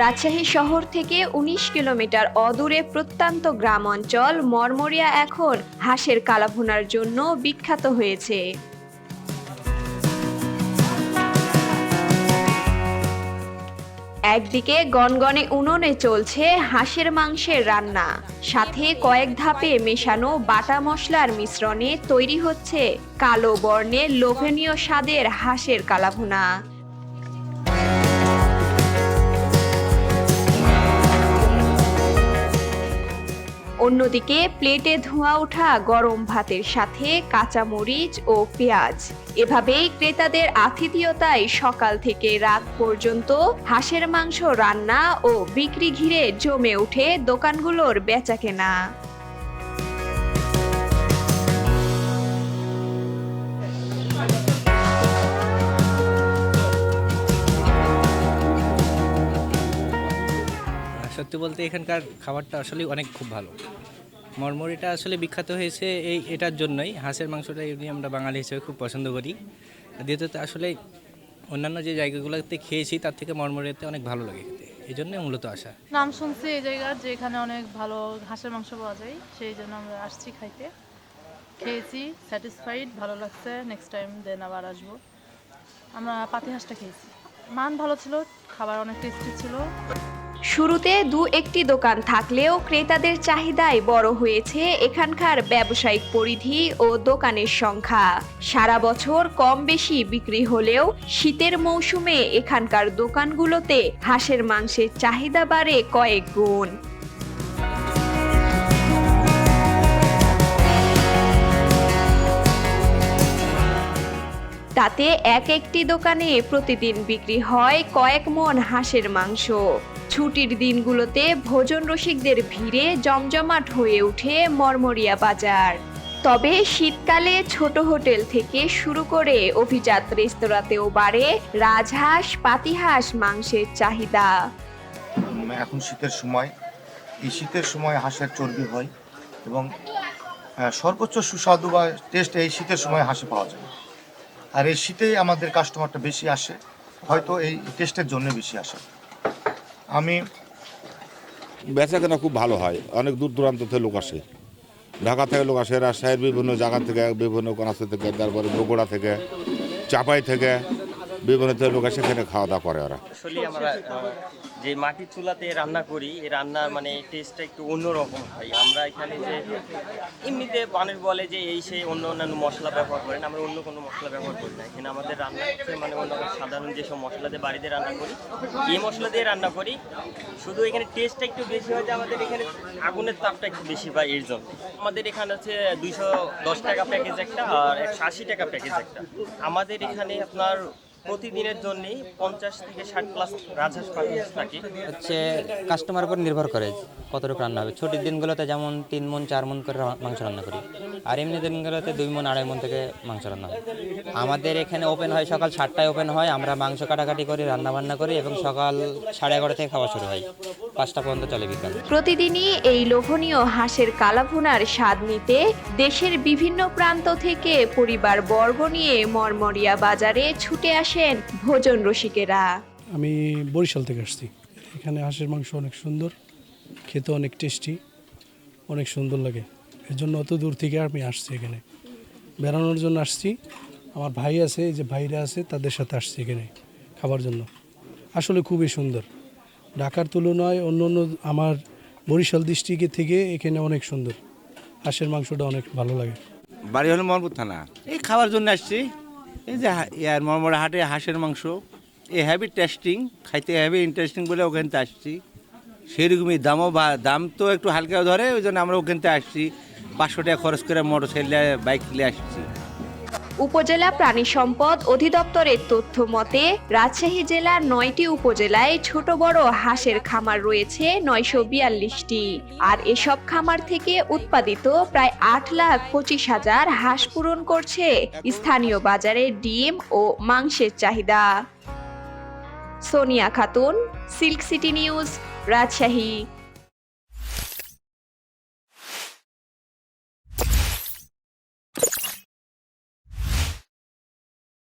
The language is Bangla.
রাজশাহী শহর থেকে ১৯ কিলোমিটার অদূরে প্রত্যন্ত গ্রাম অঞ্চল মরমরিয়া এখন হাঁসের কালাভুনার জন্য বিখ্যাত হয়েছে। একদিকে গনগনে উনুনে চলছে হাঁসের মাংসের রান্না। সাথে কয়েক ধাপে মেশানো বাটা মশলার মিশ্রণে তৈরি হচ্ছে কালো বর্ণের লোভনীয় স্বাদের হাঁসের কালাভুনা। অন্যদিকে প্লেটে ধোঁয়া ওঠা গরম ভাতের সাথে কাঁচা মরিচ ও পেঁয়াজ। এভাবেই ক্রেতাদের আতিথেয়তায় সকাল থেকে রাত পর্যন্ত হাঁসের মাংস রান্না ও বিক্রি ঘিরে জমে ওঠে দোকানগুলোর বেচাকেনা। সত্যি বলতে এখানকার খাবারটা আসলে অনেক খুব ভালো। মরমরিটা আসলে বিখ্যাত হয়েছে এই এটার জন্যই। হাঁসের মাংসটা এমনি আমরা বাঙালি হিসেবে খুব পছন্দ করি। দ্বিতীয়ত আসলে অন্যান্য যে জায়গাগুলোতে খেয়েছি, তার থেকে মরমরিয়াতে অনেক ভালো লাগে খেতে। এই জন্যই মূলত আসা। নাম শুনছি এই জায়গার যে এখানে অনেক ভালো হাঁসের মাংস পাওয়া যায়। সেই জন্য আমরা আসছি খাইতে। খেয়েছি স্যাটিসফাইড ভালো লাগছে। নেক্সট টাইম দেন আবার আসব। আমরা পাতি হাঁসটা খেয়েছি। মান ভালো ছিল, খাবার অনেক টেস্টি ছিল। শুরুতে দু একটি দোকান থাকলেও ক্রেতাদের চাহিদায় বড় হয়েছে এখানকার ব্যবসায়িক পরিধি ও দোকানের সংখ্যা। সারা বছর কম বেশি বিক্রি হলেও শীতের মৌসুমে এখানকার দোকানগুলোতে হাঁসের মাংসের চাহিদা বাড়ে কয়েক গুণ। তাতে এক একটি দোকানে প্রতিদিন বিক্রি হয় কয়েক মন হাঁসের মাংস। ছুটির দিনগুলোতে ভোজন রসিকদের ভিড়ে জমজমাট হয়ে ওঠে মরমরিয়া বাজার। তবে শীতকালে ছোট হোটেল থেকে শুরু করে অভিজাত রেস্তোরাঁতেও বাড়ে রাজহাঁস, পাতিহাঁস মাংসের চাহিদা। এখন শীতের সময়। এই শীতের সময় হাঁসের চর্বি হয় এবং সর্বোচ্চ সুস্বাদু বা টেস্ট এই শীতের সময় হাঁসে পাওয়া যায়। আর এই শীতেই আমাদের কাস্টমারটা বেশি আসে। হয়তো এই টেস্টের জন্য বেশি আসে। আমি বেচা কেনা খুব ভালো হয়। অনেক দূর দূরান্ত থেকে লোক আসে। ঢাকা থেকে লোক আসে, রাজশাহীর বিভিন্ন জায়গা থেকে, বিভিন্ন কনাসে থেকে, তারপরে বগুড়া থেকে, চাপাই থেকে। বিভিন্ন লোক আসে এখানে খাওয়া দাওয়া করে ওরা। আসলে আমরা যে মাটির চুলাতে রান্না করি এই রান্নার মানে টেস্টটা একটু অন্যরকম হয়। আমরা এখানে যে এমনিতে মানুষ বলে যে এই সেই অন্য অন্যান্য মশলা ব্যবহার করেন আমরা অন্য কোনো মশলা ব্যবহার করি না। এখানে আমাদের রান্না হচ্ছে মানে অন্য সাধারণ যেসব মশলা দিয়ে বাড়িতে রান্না করি এই মশলা দিয়ে রান্না করি, শুধু এখানে টেস্টটা একটু বেশি হয় যে আমাদের এখানে আগুনের তাপটা একটু বেশি পাই এর জন্য। আমাদের এখানে হচ্ছে দুইশো দশ টাকা প্যাকেজ একটা আর একশো আশি টাকা প্যাকেজ একটা। আমাদের এখানে আপনার প্রতিদিনের জন্য পঞ্চাশ থেকে ষাট প্লাস রাজহাঁস থাকি। হচ্ছে কাস্টমার উপর নির্ভর করে কতটুকু রান্না হবে। ছুটির দিনগুলোতে যেমন তিন মন, চার মন করে মাংস রান্না করি। আর এমনি দিনগুলোতে দুই মন, আড়াই মন থেকে মাংস রান্না হয়। আমাদের এখানে ওপেন হয় সকাল সাতটায় ওপেন হয়। আমরা মাংস কাটাকাটি করি রান্না বান্না করি এবং সকাল সাড়ে এগারো থেকে খাওয়া শুরু হয়। পাঁচটা পর্যন্ত চলে বিকাল প্রতিদিনই এই লোভনীয় হাঁসের কালাভুনার স্বাদ নিতে দেশের বিভিন্ন প্রান্ত থেকে পরিবার বর্গ নিয়ে মরমরিয়া বাজারে ছুটে আসেন ভোজন রসিকেরা। আমি বরিশাল থেকে আসছি। এখানে হাঁসের মাংস অনেক সুন্দর খেতে অনেক টেস্টি অনেক সুন্দর লাগে। এর জন্য অত দূর থেকে আমি আসছি এখানে। বেড়ানোর জন্য আসছি। আমার ভাই আছে এই যে ভাইরা আছে তাদের সাথে আসছি এখানে খাবার জন্য। আসলে খুবই সুন্দর। ঢাকার তুলনায় অন্য অন্য আমার বরিশাল ডিস্ট্রিক্টের থেকে এখানে অনেক সুন্দর। হাঁসের মাংসটা অনেক ভালো লাগে। বাড়ি হলো মরপুর থানা। এই খাওয়ার জন্য আসছি। এই যে ইয়ার মরমরা হাটে হাঁসের মাংস। এ হ্যাভি টেস্টিং খাইতে হ্যাভি ইন্টারেস্টিং বলে ওখান থেকে আসছি। সেরকমই দামও বা দাম তো একটু হালকা ধরে, ওই জন্য আমরা ওখান থেকে আসছি। পাঁচশো টাকা খরচ করে মোটর সাইকেলে বাইক নিয়ে আসছি। উপজেলা প্রাণী সম্পদ অধিদপ্তরের তথ্য মতে, রাজশাহী জেলার নয়টি উপজেলায় ছোট বড় হাঁসের খামার রয়েছে নয়শো বিয়াল্লিশটি। আর এসব খামার থেকে উৎপাদিত প্রায় আট লাখ পঁচিশ হাজার হাঁস পূরণ করছে স্থানীয় বাজারে ডিম ও মাংসের চাহিদা। Sonia Khatun, silk city news, Rajshahi.